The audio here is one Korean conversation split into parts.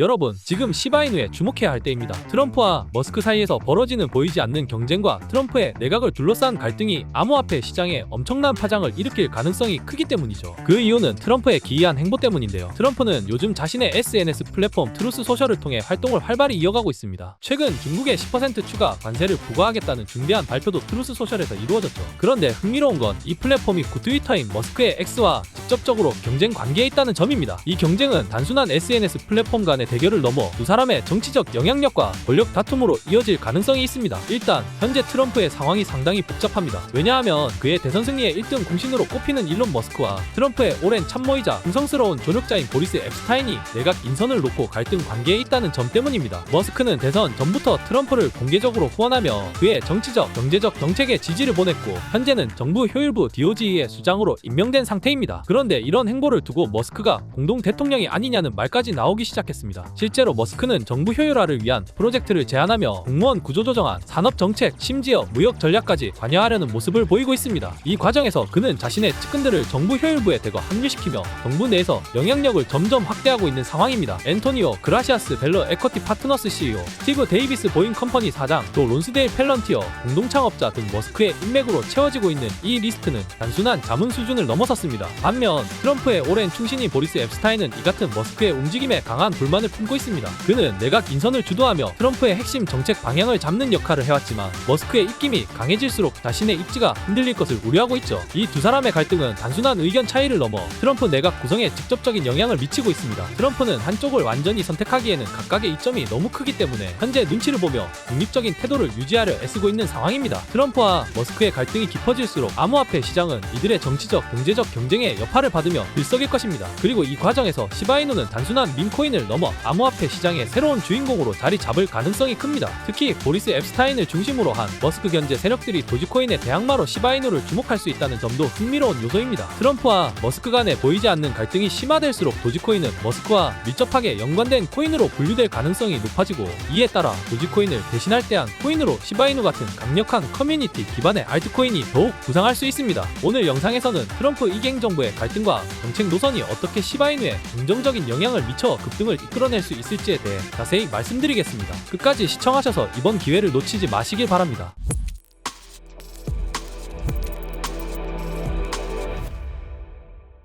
여러분, 지금 시바이누에 주목해야 할 때입니다. 트럼프와 머스크 사이에서 벌어지는 보이지 않는 경쟁과 트럼프의 내각을 둘러싼 갈등이 암호화폐 시장에 엄청난 파장을 일으킬 가능성이 크기 때문이죠. 그 이유는 트럼프의 기이한 행보 때문인데요. 트럼프는 요즘 자신의 SNS 플랫폼 트루스 소셜을 통해 활동을 활발히 이어가고 있습니다. 최근 중국의 10% 추가 관세를 부과하겠다는 중대한 발표도 트루스 소셜에서 이루어졌죠. 그런데 흥미로운 건 이 플랫폼이 구 트위터인 머스크의 X와 직접적으로 경쟁 관계에 있다는 점입니다. 이 경쟁은 단순한 SNS 플랫폼 간의 대결을 넘어 두 사람의 정치적 영향력과 권력 다툼으로 이어질 가능성이 있습니다. 일단 현재 트럼프의 상황이 상당히 복잡합니다. 왜냐하면 그의 대선 승리의 1등 공신으로 꼽히는 일론 머스크와 트럼프의 오랜 참모이자 궁성스러운 조력자인 보리스 앱스타인이 내각 인선을 놓고 갈등 관계에 있다는 점 때문입니다. 머스크는 대선 전부터 트럼프를 공개적으로 후원하며 그의 정치적, 경제적 정책에 지지를 보냈고 현재는 정부 효율부 DOG의 수장으로 임명된 상태입니다. 그런데 이런 행보를 두고 머스크가 공동 대통령이 아니냐는 말까지 나오기 시작했습니다. 실제로 머스크는 정부 효율화를 위한 프로젝트를 제안하며 공무원 구조조정안, 산업 정책, 심지어 무역 전략까지 관여하려는 모습을 보이고 있습니다. 이 과정에서 그는 자신의 측근들을 정부 효율부에 대거 합류시키며 정부 내에서 영향력을 점점 확대하고 있는 상황입니다. 앤토니오 그라시아스 벨러 에쿼티 파트너스 CEO, 스티브 데이비스 보잉 컴퍼니 사장, 또 론스데일 펠런티어 공동 창업자 등 머스크의 인맥으로 채워지고 있는 이 리스트는 단순한 자문 수준을 넘어섰습니다. 반면 트럼프의 오랜 충신인 보리스 앱스타인은 이 같은 머스크의 움직임에 강한 불만을 품고 있습니다. 그는 내각 인선을 주도하며 트럼프의 핵심 정책 방향을 잡는 역할을 해왔지만 머스크의 입김이 강해질수록 자신의 입지가 흔들릴 것을 우려하고 있죠. 이 두 사람의 갈등은 단순한 의견 차이를 넘어 트럼프 내각 구성에 직접적인 영향을 미치고 있습니다. 트럼프는 한쪽을 완전히 선택하기에는 각각의 이점이 너무 크기 때문에 현재 눈치를 보며 중립적인 태도를 유지하려 애쓰고 있는 상황입니다. 트럼프와 머스크의 갈등이 깊어질수록 암호화폐 시장은 이들의 정치적, 경제적 경쟁에 여파를 받으며 들썩일 것입니다. 그리고 이 과정에서 시바이누는 단순한 밈코인을 넘어 암호화폐 시장의 새로운 주인공으로 자리 잡을 가능성이 큽니다. 특히 보리스 앱스타인을 중심으로 한 머스크 견제 세력들이 도지코인의 대항마로 시바이누를 주목할 수 있다는 점도 흥미로운 요소입니다. 트럼프와 머스크 간에 보이지 않는 갈등이 심화될수록 도지코인은 머스크와 밀접하게 연관된 코인으로 분류될 가능성이 높아지고 이에 따라 도지코인을 대신할 때한 코인으로 시바이누 같은 강력한 커뮤니티 기반의 알트코인이 더욱 부상할 수 있습니다. 오늘 영상에서는 트럼프 이갱 정부의 갈등과 정책 노선이 어떻게 시바이누에 긍정적인 영향을 미쳐 급등을 이끌어 낼 수 있을지에 대해 자세히 말씀드리겠습니다. 끝까지 시청하셔서 이번 기회를 놓치지 마시길 바랍니다.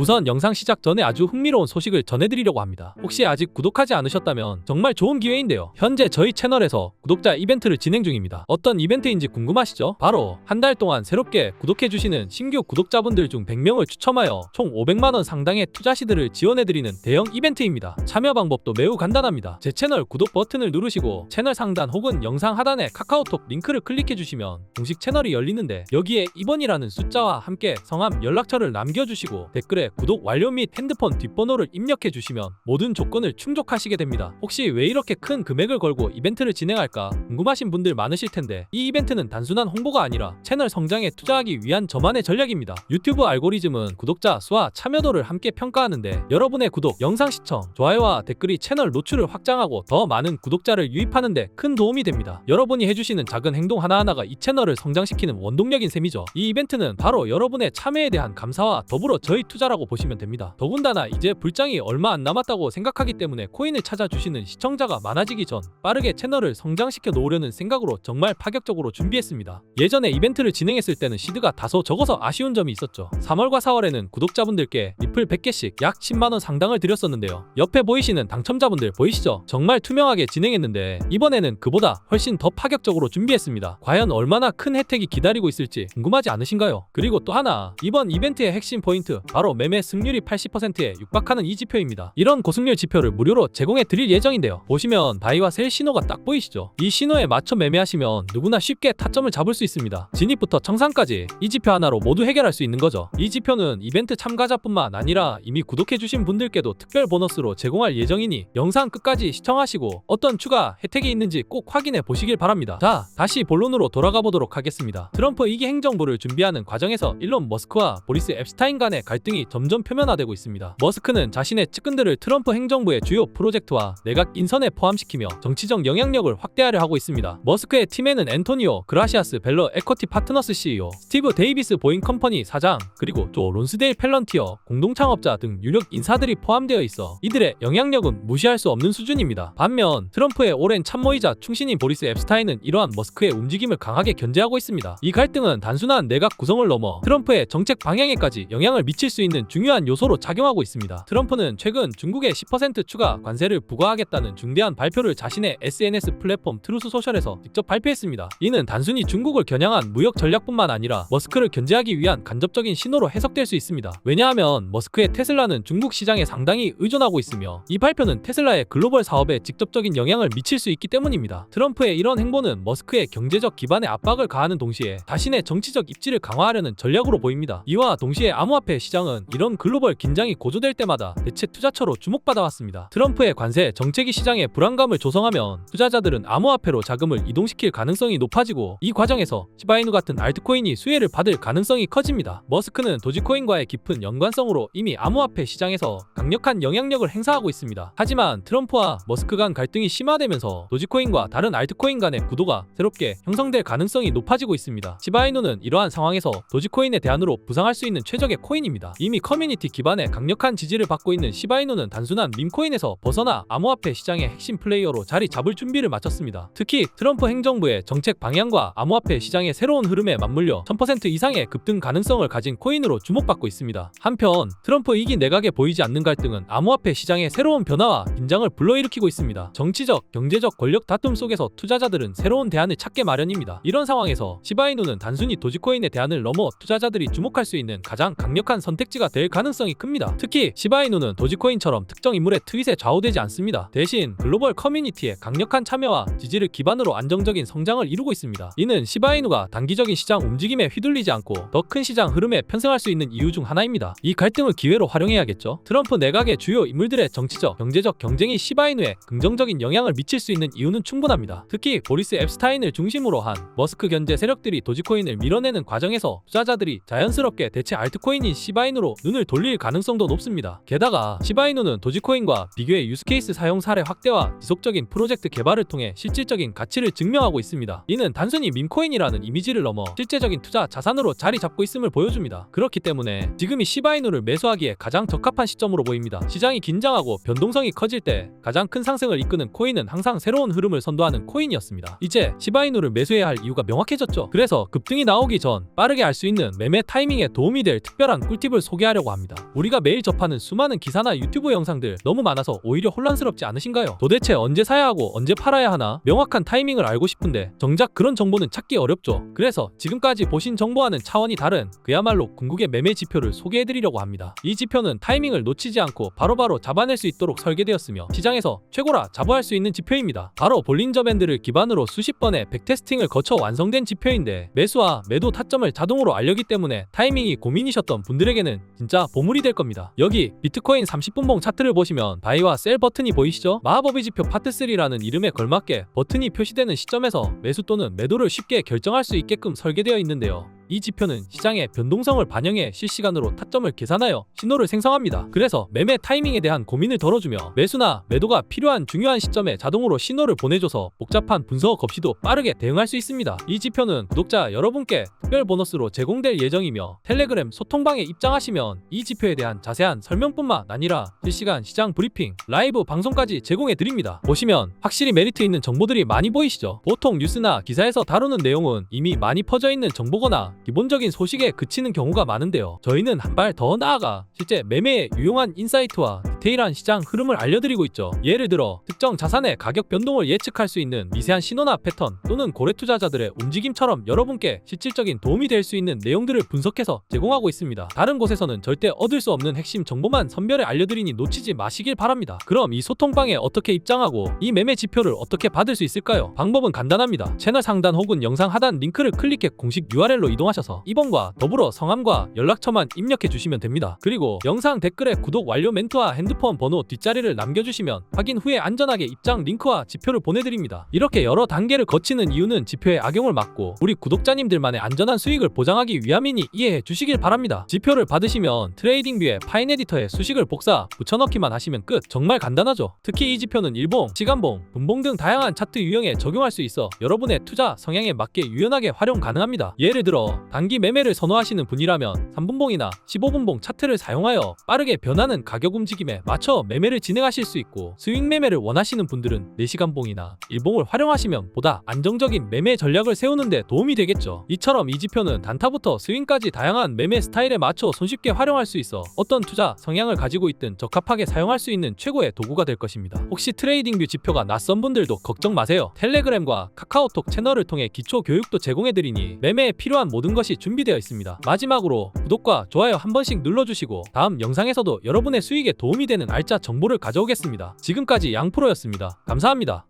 우선 영상 시작 전에 아주 흥미로운 소식을 전해드리려고 합니다. 혹시 아직 구독하지 않으셨다면 정말 좋은 기회인데요. 현재 저희 채널에서 구독자 이벤트를 진행 중입니다. 어떤 이벤트인지 궁금하시죠? 바로 한 달 동안 새롭게 구독해주시는 신규 구독자분들 중 100명을 추첨하여 총 500만원 상당의 투자 시드를 지원해드리는 대형 이벤트입니다. 참여 방법도 매우 간단합니다. 제 채널 구독 버튼을 누르시고 채널 상단 혹은 영상 하단에 카카오톡 링크를 클릭해주시면 공식 채널이 열리는데 여기에 2번이라는 숫자와 함께 성함 연락처를 남겨주시고 댓글에 구독 완료 및 핸드폰 뒷번호를 입력해 주시면 모든 조건을 충족하시게 됩니다. 혹시 왜 이렇게 큰 금액을 걸고 이벤트를 진행할까 궁금하신 분들 많으실 텐데 이 이벤트는 단순한 홍보가 아니라 채널 성장에 투자하기 위한 저만의 전략입니다. 유튜브 알고리즘은 구독자 수와 참여도를 함께 평가하는데 여러분의 구독, 영상 시청, 좋아요와 댓글이 채널 노출을 확장하고 더 많은 구독자를 유입하는 데 큰 도움이 됩니다. 여러분이 해주시는 작은 행동 하나하나가 이 채널을 성장시키는 원동력인 셈이죠. 이 이벤트는 바로 여러분의 참여에 대한 감사와 더불어 저희 투자라고 보시면 됩니다. 더군다나 이제 불장이 얼마 안 남았다고 생각하기 때문에 코인을 찾아주시는 시청자가 많아지기 전 빠르게 채널을 성장시켜 놓으려는 생각으로 정말 파격적으로 준비했습니다. 예전에 이벤트를 진행했을 때는 시드가 다소 적어서 아쉬운 점이 있었죠. 3월과 4월에는 구독자분들께 리플 100개씩 약 10만원 상당을 드렸었는데요. 옆에 보이시는 당첨자분들 보이시죠? 정말 투명하게 진행했는데 이번에는 그보다 훨씬 더 파격적으로 준비했습니다. 과연 얼마나 큰 혜택이 기다리고 있을지 궁금하지 않으신가요? 그리고 또 하나 이번 이벤트의 핵심 포인트 바로 매매 승률이 80%에 육박하는 이 지표입니다. 이런 고승률 지표를 무료로 제공해 드릴 예정인데요. 보시면 바이와 셀 신호가 딱 보이시죠? 이 신호에 맞춰 매매하시면 누구나 쉽게 타점을 잡을 수 있습니다. 진입부터 청산까지 이 지표 하나로 모두 해결할 수 있는 거죠. 이 지표는 이벤트 참가자뿐만 아니라 이미 구독해주신 분들께도 특별 보너스로 제공할 예정이니 영상 끝까지 시청하시고 어떤 추가 혜택이 있는지 꼭 확인해 보시길 바랍니다. 자, 다시 본론으로 돌아가 보도록 하겠습니다. 트럼프 2기 행정부를 준비하는 과정에서 일론 머스크와 보리스 앱스타인 간의 갈등이 점점 표면화되고 있습니다. 머스크는 자신의 측근들을 트럼프 행정부의 주요 프로젝트와 내각 인선에 포함시키며 정치적 영향력을 확대하려 하고 있습니다. 머스크의 팀에는 앤토니오 그라시아스 벨러 에쿼티 파트너스 CEO, 스티브 데이비스 보잉 컴퍼니 사장, 그리고 조 론스데일 펠런티어 공동 창업자 등 유력 인사들이 포함되어 있어 이들의 영향력은 무시할 수 없는 수준입니다. 반면 트럼프의 오랜 참모이자 충신인 보리스 앱스타인은 이러한 머스크의 움직임을 강하게 견제하고 있습니다. 이 갈등은 단순한 내각 구성을 넘어 트럼프의 정책 방향에까지 영향을 미칠 수 있는 중요한 요소로 작용하고 있습니다. 트럼프는 최근 중국에 10% 추가 관세를 부과하겠다는 중대한 발표를 자신의 SNS 플랫폼 트루스 소셜에서 직접 발표했습니다. 이는 단순히 중국을 겨냥한 무역 전략뿐만 아니라 머스크를 견제하기 위한 간접적인 신호로 해석될 수 있습니다. 왜냐하면 머스크의 테슬라는 중국 시장에 상당히 의존하고 있으며 이 발표는 테슬라의 글로벌 사업에 직접적인 영향을 미칠 수 있기 때문입니다. 트럼프의 이런 행보는 머스크의 경제적 기반에 압박을 가하는 동시에 자신의 정치적 입지를 강화하려는 전략으로 보입니다. 이와 동시에 암호화폐 시장은 이런 글로벌 긴장이 고조될 때마다 대체 투자처로 주목받아 왔습니다. 트럼프의 관세 정책이 시장에 불안감을 조성하면 투자자들은 암호화폐로 자금을 이동시킬 가능성이 높아지고 이 과정에서 시바이누 같은 알트코인이 수혜를 받을 가능성이 커집니다. 머스크는 도지코인과의 깊은 연관성으로 이미 암호화폐 시장에서 강력한 영향력을 행사하고 있습니다. 하지만 트럼프와 머스크 간 갈등이 심화되면서 도지코인과 다른 알트코인 간의 구도가 새롭게 형성될 가능성이 높아지고 있습니다. 시바이누는 이러한 상황에서 도지코인의 대안으로 부상할 수 있는 최적의 코인입니다. 이미 커뮤니티 기반의 강력한 지지를 받고 있는 시바이누는 단순한 밈코인에서 벗어나 암호화폐 시장의 핵심 플레이어로 자리 잡을 준비를 마쳤습니다. 특히 트럼프 행정부의 정책 방향과 암호화폐 시장의 새로운 흐름에 맞물려 1000% 이상의 급등 가능성을 가진 코인으로 주목받고 있습니다. 한편 트럼프 이기 내각에 보이지 않는 갈등은 암호화폐 시장의 새로운 변화와 긴장을 불러일으키고 있습니다. 정치적, 경제적 권력 다툼 속에서 투자자들은 새로운 대안을 찾게 마련입니다. 이런 상황에서 시바이누는 단순히 도지코인의 대안을 넘어 투자자들이 주목할 수 있는 가장 강력한 선택지가 될 가능성이 큽니다. 특히 시바이누는 도지코인처럼 특정 인물의 트윗에 좌우되지 않습니다. 대신 글로벌 커뮤니티의 강력한 참여와 지지를 기반으로 안정적인 성장을 이루고 있습니다. 이는 시바이누가 단기적인 시장 움직임에 휘둘리지 않고 더 큰 시장 흐름에 편승할 수 있는 이유 중 하나입니다. 이 갈등을 기회로 활용해야겠죠. 트럼프 내각의 주요 인물들의 정치적, 경제적 경쟁이 시바이누에 긍정적인 영향을 미칠 수 있는 이유는 충분합니다. 특히 보리스 앱스타인을 중심으로 한 머스크 견제 세력들이 도지코인을 밀어내는 과정에서 투자자들이 자연스럽게 대체 알트코인인 시바이누로 눈을 돌릴 가능성도 높습니다. 게다가 시바이누는 도지코인과 비교의 유스케이스 사용 사례 확대와 지속적인 프로젝트 개발을 통해 실질적인 가치를 증명하고 있습니다. 이는 단순히 밈코인이라는 이미지를 넘어 실제적인 투자 자산으로 자리 잡고 있음을 보여줍니다. 그렇기 때문에 지금이 시바이누를 매수하기에 가장 적합한 시점으로 보입니다. 시장이 긴장하고 변동성이 커질 때 가장 큰 상승을 이끄는 코인은 항상 새로운 흐름을 선도하는 코인이었습니다. 이제 시바이누를 매수해야 할 이유가 명확해졌죠. 그래서 급등이 나오기 전 빠르게 알 수 있는 매매 타이밍에 도움이 될 특별한 꿀팁을 소개 하려고 합니다. 우리가 매일 접하는 수많은 기사나 유튜브 영상들 너무 많아서 오히려 혼란스럽지 않으신가요? 도대체 언제 사야 하고 언제 팔아야 하나 명확한 타이밍을 알고 싶은데 정작 그런 정보는 찾기 어렵죠. 그래서 지금까지 보신 정보와는 차원이 다른 그야말로 궁극의 매매 지표를 소개해드리려고 합니다. 이 지표는 타이밍을 놓치지 않고 바로바로 잡아낼 수 있도록 설계되었으며 시장에서 최고라 자부할 수 있는 지표입니다. 바로 볼린저 밴드를 기반으로 수십 번의 백테스팅을 거쳐 완성된 지표인데 매수와 매도 타점을 자동으로 알려기 때문에 타이밍이 고민이셨던 분들에게는 진짜 보물이 될 겁니다. 여기 비트코인 30분봉 차트를 보시면 바이와 셀 버튼이 보이시죠? 마법의 지표 파트 3라는 이름에 걸맞게 버튼이 표시되는 시점에서 매수 또는 매도를 쉽게 결정할 수 있게끔 설계되어 있는데요. 이 지표는 시장의 변동성을 반영해 실시간으로 타점을 계산하여 신호를 생성합니다. 그래서 매매 타이밍에 대한 고민을 덜어주며 매수나 매도가 필요한 중요한 시점에 자동으로 신호를 보내줘서 복잡한 분석 없이도 빠르게 대응할 수 있습니다. 이 지표는 구독자 여러분께 특별 보너스로 제공될 예정이며 텔레그램 소통방에 입장하시면 이 지표에 대한 자세한 설명뿐만 아니라 실시간 시장 브리핑, 라이브 방송까지 제공해 드립니다. 보시면 확실히 메리트 있는 정보들이 많이 보이시죠? 보통 뉴스나 기사에서 다루는 내용은 이미 많이 퍼져 있는 정보거나 기본적인 소식에 그치는 경우가 많은데요. 저희는 한 발 더 나아가 실제 매매에 유용한 인사이트와 디테일한 시장 흐름을 알려드리고 있죠. 예를 들어 특정 자산의 가격 변동을 예측할 수 있는 미세한 신호나 패턴 또는 고래 투자자들의 움직임처럼 여러분께 실질적인 도움이 될 수 있는 내용들을 분석해서 제공하고 있습니다. 다른 곳에서는 절대 얻을 수 없는 핵심 정보만 선별해 알려드리니 놓치지 마시길 바랍니다. 그럼 이 소통방에 어떻게 입장하고 이 매매 지표를 어떻게 받을 수 있을까요? 방법은 간단합니다. 채널 상단 혹은 영상 하단 링크를 클릭해 공식 URL로 이동하셔서 이번과 더불어 성함과 연락처만 입력해 주시면 됩니다. 그리고 영상 댓글에 구독 완료 멘트와 핸드 핸드폰 번호 뒷자리를 남겨주시면 확인 후에 안전하게 입장 링크와 지표를 보내드립니다. 이렇게 여러 단계를 거치는 이유는 지표의 악용을 막고 우리 구독자님들만의 안전한 수익을 보장하기 위함이니 이해해 주시길 바랍니다. 지표를 받으시면 트레이딩뷰에 파인 에디터에 수식을 복사, 붙여넣기만 하시면 끝. 정말 간단하죠. 특히 이 지표는 일봉, 시간봉, 분봉 등 다양한 차트 유형에 적용할 수 있어 여러분의 투자 성향에 맞게 유연하게 활용 가능합니다. 예를 들어 단기 매매를 선호하시는 분이라면 3분봉이나 15분봉 차트를 사용하여 빠르게 변하는 가격 움직임 에 맞춰 매매를 진행하실 수 있고 스윙 매매를 원하시는 분들은 4시간봉이나 일봉을 활용하시면 보다 안정적인 매매 전략을 세우는 데 도움이 되겠죠. 이처럼 이 지표는 단타부터 스윙까지 다양한 매매 스타일에 맞춰 손쉽게 활용할 수 있어 어떤 투자 성향을 가지고 있든 적합하게 사용할 수 있는 최고의 도구가 될 것입니다. 혹시 트레이딩뷰 지표가 낯선 분들도 걱정 마세요. 텔레그램과 카카오톡 채널을 통해 기초 교육도 제공해드리니 매매에 필요한 모든 것이 준비되어 있습니다. 마지막으로 구독과 좋아요 한 번씩 눌러주시고 다음 영상에서도 여러분의 수익에 도움이 되는 알짜 정보를 가져오겠습니다. 지금까지 양프로였습니다. 감사합니다.